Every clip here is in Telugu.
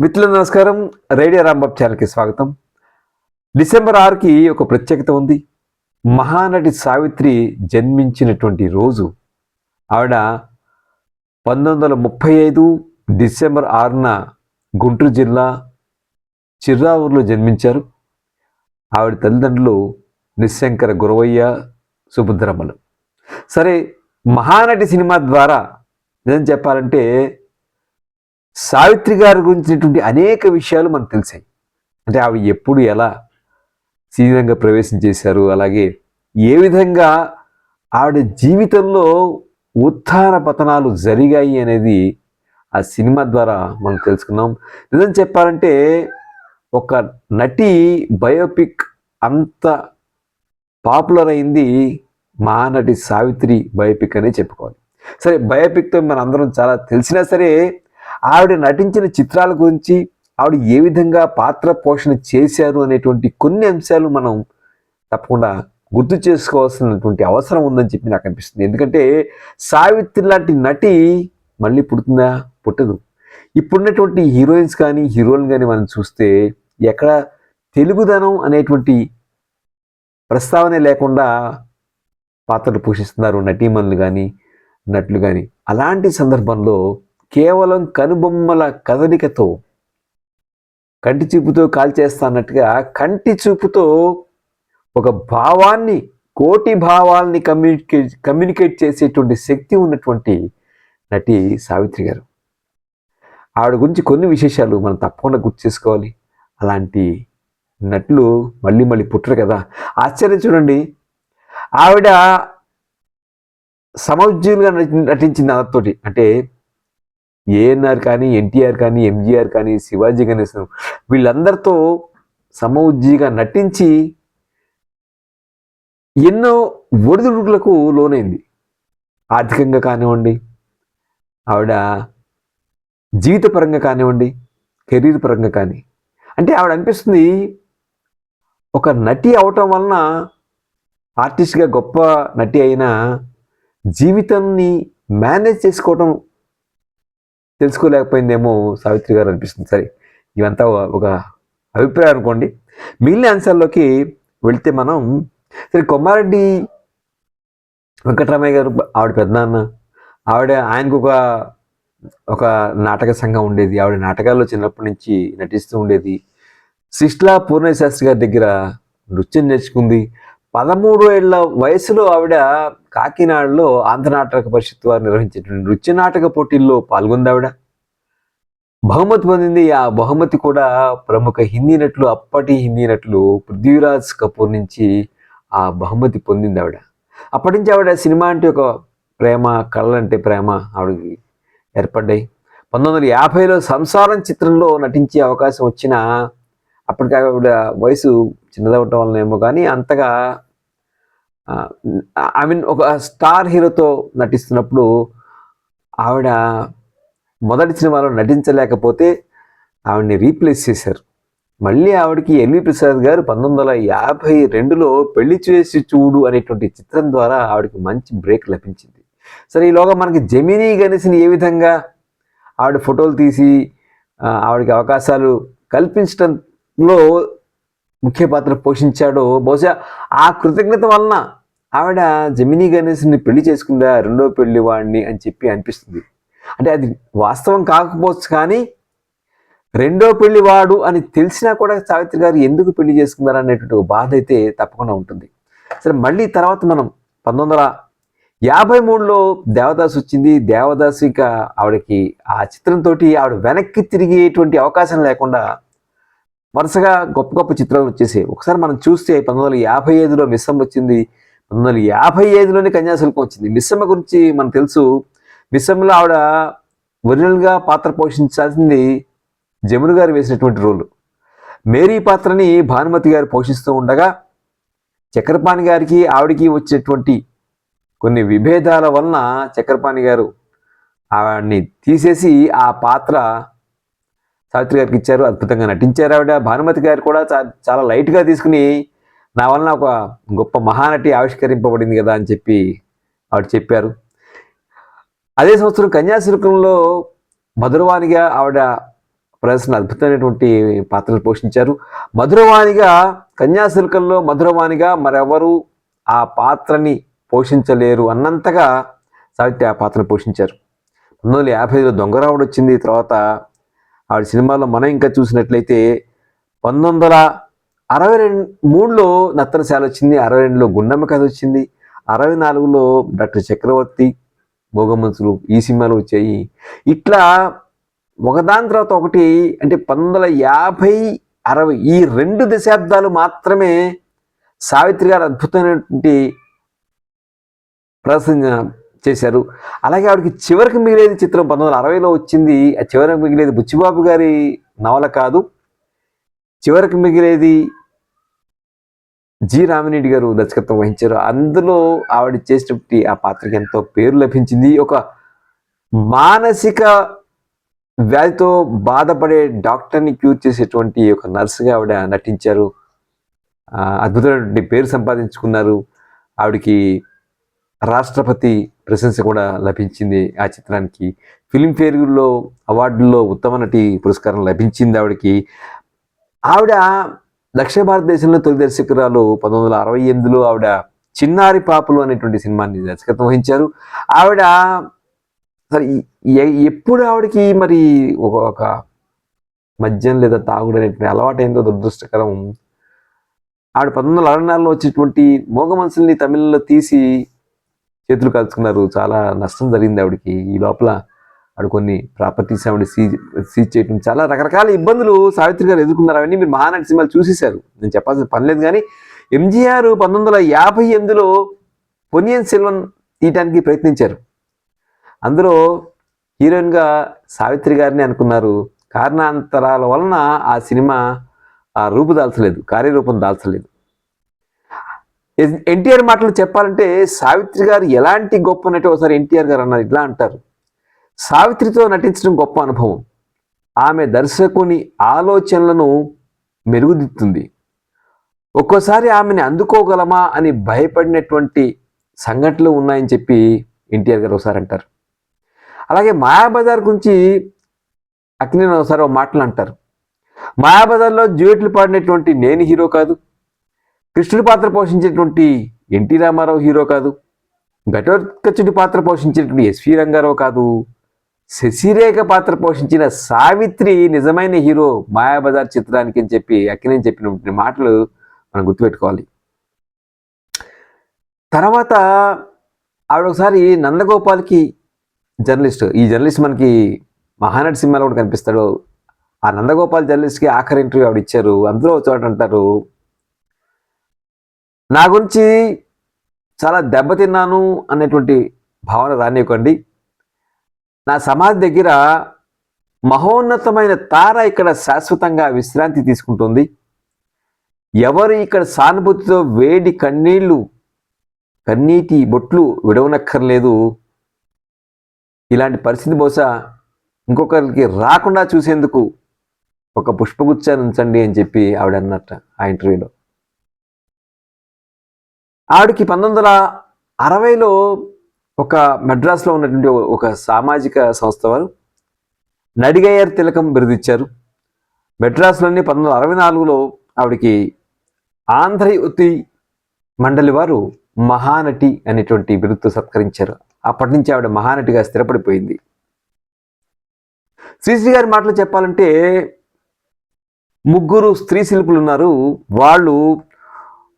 మిత్రులు నమస్కారం. రేడియో రాంబాబ్ ఛానల్కి స్వాగతం. డిసెంబర్ ఆరుకి ఒక ప్రత్యేకత ఉంది. మహానటి సావిత్రి జన్మించినటువంటి రోజు. ఆవిడ పంతొమ్మిది వందల ముప్పై ఐదు డిసెంబర్ ఆరున గుంటూరు జిల్లా చిర్రావూరులో జన్మించారు. ఆవిడ తల్లిదండ్రులు నిశంకర గురవయ్య సుభద్రమ్మలు. సరే మహానటి సినిమా ద్వారా నిజం చెప్పాలంటే సావిత్రి గారి గురించినటువంటి అనేక విషయాలు మనకు తెలిసాయి. అంటే ఆవిడ ఎప్పుడు ఎలా సీనియంగా ప్రవేశం చేశారు అలాగే ఏ విధంగా ఆవిడ జీవితంలో ఉత్థాన పతనాలు జరిగాయి అనేది ఆ సినిమా ద్వారా మనం తెలుసుకున్నాం. నిజం చెప్పాలంటే ఒక నటి బయోపిక్ అంత పాపులర్ అయింది మహానటి సావిత్రి బయోపిక్ అనే చెప్పుకోవాలి. సరే బయోపిక్తో మన అందరం చాలా తెలిసినా సరే ఆవిడ నటించిన చిత్రాల గురించి ఆవిడ ఏ విధంగా పాత్ర పోషణ చేశారు అనేటువంటి కొన్ని అంశాలు మనం తప్పకుండా గుర్తు చేసుకోవాల్సినటువంటి అవసరం ఉందని చెప్పి నాకు అనిపిస్తుంది. ఎందుకంటే సావిత్రి లాంటి నటి మళ్ళీ పుడుతుందా? పుట్టదు. ఇప్పుడున్నటువంటి హీరోయిన్స్ కానీ హీరోయిన్ కానీ మనం చూస్తే ఎక్కడ తెలుగుదనం అనేటువంటి ప్రస్తావనే లేకుండా పాత్రలు పోషిస్తున్నారు నటీమణులు కానీ నటులు కానీ. అలాంటి సందర్భంలో కేవలం కనుబొమ్మల కదలికతో కంటి చూపుతో కాల్చేస్తానట్టుగా కంటి చూపుతో ఒక భావాన్ని కోటి భావాల్ని కమ్యూనికేట్ కమ్యూనికేట్ చేసేటువంటి శక్తి ఉన్నటువంటి నటి సావిత్రి గారు. ఆవిడ గురించి కొన్ని విశేషాలు మనం తప్పకుండా గుర్తు చేసుకోవాలి. అలాంటి నటులు మళ్ళీ మళ్ళీ పుట్టరు కదా. ఆశ్చర్యం చూడండి. ఆవిడ సమౌజ్యులుగా నటించింది అందరితోటి అంటే ఏఎన్ఆర్ కానీ ఎన్టీఆర్ కానీ ఎంజీఆర్ కానీ శివాజీ గణేశన్ వీళ్ళందరితో సమౌజ్జిగా నటించి ఎన్నో ఒడిదుడుకులకు లోనైంది. ఆర్థికంగా కానివ్వండి ఆవిడ జీవితపరంగా కానివ్వండి కెరీర్ పరంగా కానీ. అంటే ఆవిడ అనిపిస్తుంది ఒక నటి అవటం వలన ఆర్టిస్ట్గా గొప్ప నటి అయినా జీవితాన్ని మేనేజ్ చేసుకోవటం తెలుసుకోలేకపోయిందేమో సావిత్రి గారు అనిపిస్తుంది. సరే ఇవంతా ఒక అభిప్రాయం అనుకోండి. మిగిలిన అంశాల్లోకి వెళ్తే మనం సరే కొమ్మారెడ్డి వెంకటరామయ్య గారు ఆవిడ పెద్దనాన్న ఆవిడ ఆయనకు ఒక ఒక నాటక సంఘం ఉండేది. ఆవిడ నాటకాల్లో చిన్నప్పటి నుంచి నటిస్తూ ఉండేది. శిష్లా పూర్ణశాస్త్రి గారి దగ్గర నృత్యం నేర్చుకుంది. పదమూడు ఏళ్ళ వయసులో ఆవిడ కాకినాడలో ఆంధ్ర నాటక పరిషత్ వారు నిర్వహించినటువంటి నృత్య నాటక పోటీల్లో పాల్గొంది ఆవిడ. బహుమతి పొందింది. ఆ బహుమతి కూడా ప్రముఖ హిందీ నటులు అప్పటి హిందీ నటులు పృథ్వీరాజ్ కపూర్ నుంచి ఆ బహుమతి పొందింది ఆవిడ. అప్పటి నుంచి ఆవిడ సినిమా అంటే ఒక ప్రేమ కళ్ళంటే ప్రేమ ఆవిడకి ఏర్పడ్డాయి. పంతొమ్మిది వందల యాభైలో సంసారం చిత్రంలో నటించే అవకాశం వచ్చినా అప్పటికి ఆవిడ వయసు చిన్నదవటం వలన ఏమో కానీ అంతగా ఐ మీన్ ఒక స్టార్ హీరోతో నటిస్తున్నప్పుడు ఆవిడ మొదటి సినిమాలో నటించలేకపోతే ఆవిడని రీప్లేస్ చేశారు. మళ్ళీ ఆవిడకి ఎల్వి ప్రసాద్ గారు పంతొమ్మిది వందల యాభై రెండులో పెళ్ళి చేసి చూడు అనేటువంటి చిత్రం ద్వారా ఆవిడకి మంచి బ్రేక్ లభించింది. సరే ఈలోగా మనకి జమినీ గణేష్ని ఏ విధంగా ఆవిడ ఫోటోలు తీసి ఆవిడకి అవకాశాలు లో ముఖ్య పాత్ర పోషించాడో. బహుశా ఆ కృతజ్ఞత వలన ఆవిడ జమినీ గణేష్ని పెళ్ళి చేసుకుందా రెండో పెళ్ళి వాడిని అని చెప్పి అనిపిస్తుంది. అంటే అది వాస్తవం కాకపోవచ్చు కానీ రెండో పెళ్ళి వాడు అని తెలిసినా కూడా సావిత్రి గారు ఎందుకు పెళ్ళి చేసుకున్నారు అనేటువంటి బాధ అయితే తప్పకుండా ఉంటుంది. సరే మళ్ళీ తర్వాత మనం పంతొమ్మిది వందల యాభై మూడులో దేవదాస్ వచ్చింది. దేవదాస్ ఇక ఆవిడకి ఆ చిత్రంతో ఆవిడ వెనక్కి తిరిగేటువంటి అవకాశం లేకుండా వరుసగా గొప్ప గొప్ప చిత్రాలు వచ్చేసాయి. ఒకసారి మనం చూస్తే పంతొమ్మిది వందల యాభై ఐదులో మిస్సమ్మ వచ్చింది. పంతొమ్మిది వందల యాభై ఐదులోనే కన్యాశుల్కం వచ్చింది. మిస్సమ్మ గురించి మనకు తెలుసు. మిస్సమ్మలో ఆవిడ ఒరిజినల్గా పాత్ర పోషించాల్సింది జమున గారు వేసినటువంటి రోలు. మేరీ పాత్రని భానుమతి గారు పోషిస్తూ ఉండగా చక్రపాణి గారికి ఆవిడకి వచ్చేటువంటి కొన్ని విభేదాల వలన చక్రపాణి గారు ఆవిడ్ని తీసేసి ఆ పాత్ర సావిత్రి గారికి ఇచ్చారు అద్భుతంగా నటించారు. ఆవిడ భానుమతి గారు కూడా చాలా లైట్గా తీసుకుని నా వలన ఒక గొప్ప మహానటి ఆవిష్కరింపబడింది కదా అని చెప్పి ఆవిడ చెప్పారు. అదే సంవత్సరం కన్యాశుల్కంలో మధురవాణిగా ఆవిడ ప్రదర్శన అద్భుతమైనటువంటి పాత్రలు పోషించారు. మధురవాణిగా కన్యాశుల్కంలో మధురవాణిగా మరెవరు ఆ పాత్రని పోషించలేరు అన్నంతగా సావిత్రి ఆ పాత్రను పోషించారు. పంతొమ్మిది వందల యాభైలో దొంగరావుడు వచ్చింది. తర్వాత ఆవిడ సినిమాలో మనం ఇంకా చూసినట్లయితే పంతొమ్మిది వందల అరవై రెండు మూడులో నత్తనశాల వచ్చింది అరవై రెండులో గుండమ్మ కథ వచ్చింది అరవై నాలుగులో డాక్టర్ చక్రవర్తి మోగమనుసులు ఈ సినిమాలు వచ్చాయి. ఇట్లా ఒకదాని తర్వాత ఒకటి అంటే పంతొమ్మిది వందల యాభై అరవై ఈ రెండు దశాబ్దాలు మాత్రమే సావిత్రి గారు అద్భుతమైనటువంటి ప్రసంగ. చేశారు. అలాగే ఆవిడకి చివరికి మిగిలేది చిత్రం పంతొమ్మిది వందల అరవైలో వచ్చింది. ఆ చివరికి మిగిలేది బుచ్చిబాబు గారి నవల కాదు. చివరికి మిగిలేది జి రామిరెడ్డి గారు దర్శకత్వం వహించారు. అందులో ఆవిడ చేసినటువంటి ఆ పాత్రకి ఎంతో పేరు లభించింది. ఒక మానసిక వ్యాధితో బాధపడే డాక్టర్ని క్యూర్ చేసేటువంటి ఒక నర్సుగా ఆవిడ నటించారు. అద్భుతమైనటువంటి పేరు సంపాదించుకున్నారు. ఆవిడకి రాష్ట్రపతి ప్రశంస కూడా లభించింది ఆ చిత్రానికి. ఫిలింఫేర్లో అవార్డుల్లో ఉత్తమ నటి పురస్కారం లభించింది ఆవిడకి. ఆవిడ దక్షిణ భారతదేశంలో తొలి దర్శకురాలు. పంతొమ్మిది వందల అరవై ఎనిమిదిలో ఆవిడ చిన్నారి పాపలు అనేటువంటి సినిమాని దర్శకత్వం వహించారు. ఆవిడ సరే ఎప్పుడు ఆవిడకి మరి ఒక ఒక మద్యం లేదా తాగుడు అనేటువంటి అలవాటైందో దురదృష్టకరం. ఆవిడ పంతొమ్మిది వందల అరవై నాలుగులో వచ్చేటువంటి మోగ మనసుల్ని తమిళలో తీసి చేతులు కలుసుకున్నారు చాలా నష్టం జరిగింది ఆవిడకి. ఈ లోపల ఆవిడ కొన్ని ప్రాపర్టీస్ ఆవిడ సీజ్ సీజ్ చేయడం చాలా రకరకాల ఇబ్బందులు సావిత్రి గారు ఎదుర్కొన్నారు. అవన్నీ మీరు మహానటి సినిమాలు చూసేశారు. నేను చెప్పాల్సిన పని లేదు కానీ ఎంజీఆర్ పంతొమ్మిది వందల యాభై ఎనిమిదిలో పొనియన్ సెల్వన్ తీయటానికి ప్రయత్నించారు. అందులో హీరోయిన్గా సావిత్రి గారిని అనుకున్నారు. కారణాంతరాల వలన ఆ సినిమా ఆ రూపు దాల్చలేదు. కార్యరూపం దాల్చలేదు. ఎన్టీఆర్ మాటలు చెప్పాలంటే సావిత్రి గారు ఎలాంటి గొప్ప నటి ఒకసారి ఎన్టీఆర్ గారు అన్నారు ఇట్లా అంటారు. సావిత్రితో నటించడం గొప్ప అనుభవం. ఆమె దర్శకుని ఆలోచనలను మెరుగుదిద్దుతుంది. ఒక్కోసారి ఆమెని అందుకోగలమా అని భయపడినటువంటి సంఘటనలు ఉన్నాయని చెప్పి ఎన్టీఆర్ గారు ఒకసారి అంటారు. అలాగే మాయాబజార్ గురించి అక్కినేని ఒకసారి ఒక మాటలు అంటారు. మాయాబజార్లో జ్యూయట్లు పాడినటువంటి నేను హీరో కాదు కృష్ణుడి పాత్ర పోషించేటువంటి ఎన్టీ రామారావు హీరో కాదు ఘటోత్కచుడి పాత్ర పోషించినటువంటి ఎస్వి రంగారావు కాదు శశిరేఖ పాత్ర పోషించిన సావిత్రి నిజమైన హీరో మాయాబజార్ చిత్రానికి అని చెప్పి అక్కినేని చెప్పిన మాటలు మనం గుర్తుపెట్టుకోవాలి. తర్వాత ఆవిడ ఒకసారి నందగోపాల్కి జర్నలిస్ట్ ఈ జర్నలిస్ట్ మనకి మహానటి సినిమాలో కూడా కనిపిస్తాడు. ఆ నందగోపాల్ జర్నలిస్ట్కి ఆఖరి ఇంటర్వ్యూ ఆవిడ ఇచ్చారు. అందులో ఒక చోట అంటారు నా గురించి చాలా దెబ్బతిన్నాను అనేటువంటి భావన రానివ్వకండి. నా సమాధి దగ్గర మహోన్నతమైన తార ఇక్కడ శాశ్వతంగా విశ్రాంతి తీసుకుంటుంది. ఎవరు ఇక్కడ సానుభూతితో వేడి కన్నీళ్ళు కన్నీటి బొట్లు విడవనక్కర్లేదు. ఇలాంటి పరిస్థితి బహుశా ఇంకొకరికి రాకుండా చూసేందుకు ఒక పుష్పగుచ్చాన్ని ఉంచండి అని చెప్పి ఆవిడ అన్నట్ట ఆ ఇంటర్వ్యూలో. ఆవిడకి పంతొమ్మిది వందల అరవైలో ఒక మెడ్రాస్లో ఉన్నటువంటి ఒక- సామాజిక సంస్థ వారు నడిగయ్యర్ తిలకం బిరుదిచ్చారు. మెడ్రాస్లోని పంతొమ్మిది వందల అరవై నాలుగులో ఆవిడకి ఆంధ్రయుతి మండలి వారు మహానటి అనేటువంటి బిరుదుతో సత్కరించారు. అప్పటి నుంచి ఆవిడ మహానటిగా స్థిరపడిపోయింది. శ్రీశ్రీ గారి మాటలు చెప్పాలంటే ముగ్గురు స్త్రీ శిల్పులు ఉన్నారు. వాళ్ళు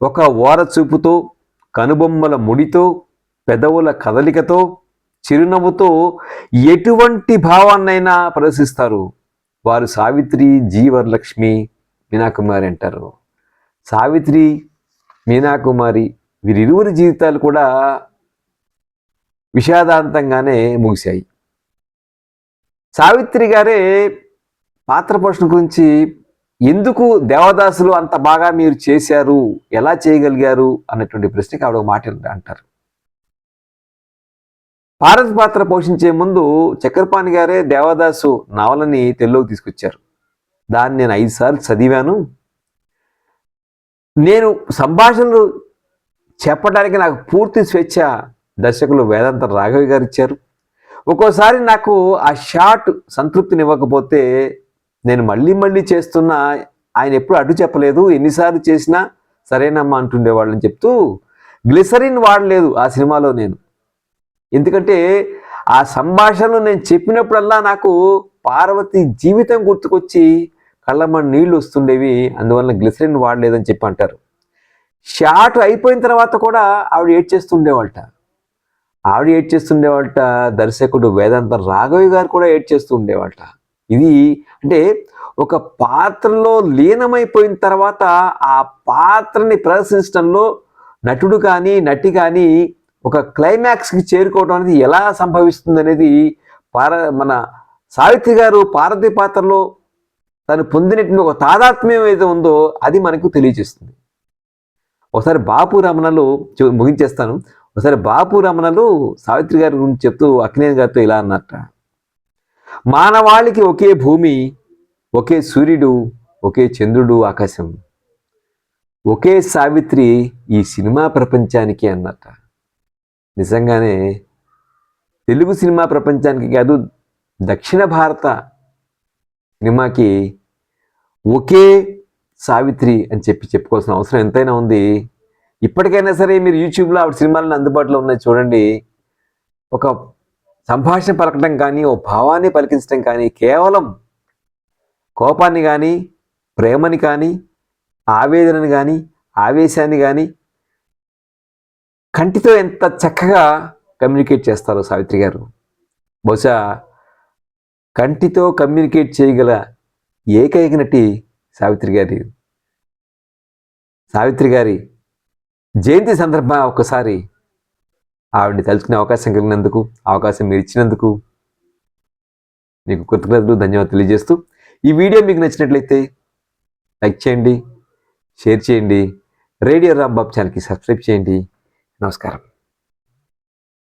ఒక ఓర చూపుతో కనుబొమ్మల ముడితో పెదవుల కదలికతో చిరునవ్వుతో ఎటువంటి భావాన్నైనా ప్రదర్శిస్తారు. వారు సావిత్రి జీవరలక్ష్మి మీనాకుమారి అంటారు. సావిత్రి మీనాకుమారి వీరిరువురి జీవితాలు కూడా విషాదాంతంగానే ముగిశాయి. సావిత్రి గారే పాత్ర పోషణ గురించి ఎందుకు దేవదాసులు అంత బాగా మీరు చేశారు? ఎలా చేయగలిగారు? అన్నటువంటి ప్రశ్నకి ఆవిడ మాట అంటారు. భారత్ పాత్ర పోషించే ముందు చక్రపాణి గారే దేవదాసు నవలని తెలుగుకి తీసుకొచ్చారు. దాన్ని నేను ఐదు సార్లు చదివాను. నేను సంభాషణలు చెప్పడానికి నాకు పూర్తి స్వేచ్ఛ దర్శకులు వేదాంత రాఘవి గారు ఇచ్చారు. ఒక్కోసారి నాకు ఆ షాట్ సంతృప్తినివ్వకపోతే నేను మళ్ళీ మళ్ళీ చేస్తున్నా ఆయన ఎప్పుడు అడ్డు చెప్పలేదు ఎన్నిసార్లు చేసినా సరేనమ్మా అంటుండేవాళ్ళని చెప్తూ గ్లిసరిన్ వాడలేదు ఆ సినిమాలో నేను. ఎందుకంటే ఆ సంభాషణలో నేను చెప్పినప్పుడల్లా నాకు పార్వతి జీవితం గుర్తుకొచ్చి కళ్ళమ్మ నీళ్ళు వస్తుండేవి అందువల్ల గ్లిసరిన్ వాడలేదని చెప్పి అంటారు. షాట్ అయిపోయిన తర్వాత కూడా ఆవిడ ఏడ్ చేస్తుండేవాళ్ళట. ఆవిడ ఏడ్ చేస్తుండేవాళ్ళట దర్శకుడు వేదాంత రాఘవి గారు కూడా ఏడ్ చేస్తూ ఉండేవాళ్ళట ఇది అంటే ఒక పాత్రలో లీనమైపోయిన తర్వాత ఆ పాత్రని ప్రదర్శించడంలో నటుడు కానీ నటి కానీ ఒక క్లైమాక్స్కి చేరుకోవడం అనేది ఎలా సంభవిస్తుంది అనేది పార మన సావిత్రి గారు పార్వతి పాత్రలో తను పొందినటువంటి ఒక తాదాత్మ్యం ఏదో ఉందో అది మనకు తెలియజేస్తుంది. ఒకసారి బాపు రమణలు ముగించేస్తాను. ఒకసారి బాపు రమణలు సావిత్రి గారి గురించి చెప్తూ అక్నేని గారితో ఇలా అన్నట్ట మానవాళికి ఒకే భూమి ఒకే సూర్యుడు ఒకే చంద్రుడు ఆకాశం. ఒకే సావిత్రి ఈ సినిమా ప్రపంచానికి అన్నట. నిజంగానే తెలుగు సినిమా ప్రపంచానికి కాదు దక్షిణ భారత సినిమాకి ఒకే సావిత్రి అని చెప్పి చెప్పుకోవాల్సిన అవసరం ఎంతైనా ఉంది. ఇప్పటికైనా సరే మీరు యూట్యూబ్లో ఆవిడ సినిమాలను అందుబాటులో ఉన్నాయి చూడండి. ఒక సంభాషణ పలకడం కానీ ఓ భావాన్ని పలికించడం కానీ కేవలం కోపాన్ని కానీ ప్రేమని కానీ ఆవేదనని కానీ ఆవేశాన్ని కానీ కంటితో ఎంత చక్కగా కమ్యూనికేట్ చేస్తారో సావిత్రి గారు. బహుశా కంటితో కమ్యూనికేట్ చేయగల ఏకైక నటి సావిత్రి గారి సావిత్రి గారి జయంతి సందర్భంగా ఒక్కసారి ఆవిడని తలుచుకునే అవకాశం కలిగినందుకు అవకాశం మీరు ఇచ్చినందుకు మీకు కృతజ్ఞతలు ధన్యవాదాలు తెలియజేస్తూ ఈ వీడియో మీకు నచ్చినట్లయితే లైక్ చేయండి షేర్ చేయండి రేడియో రాంబాబు ఛానల్కి సబ్స్క్రైబ్ చేయండి. నమస్కారం.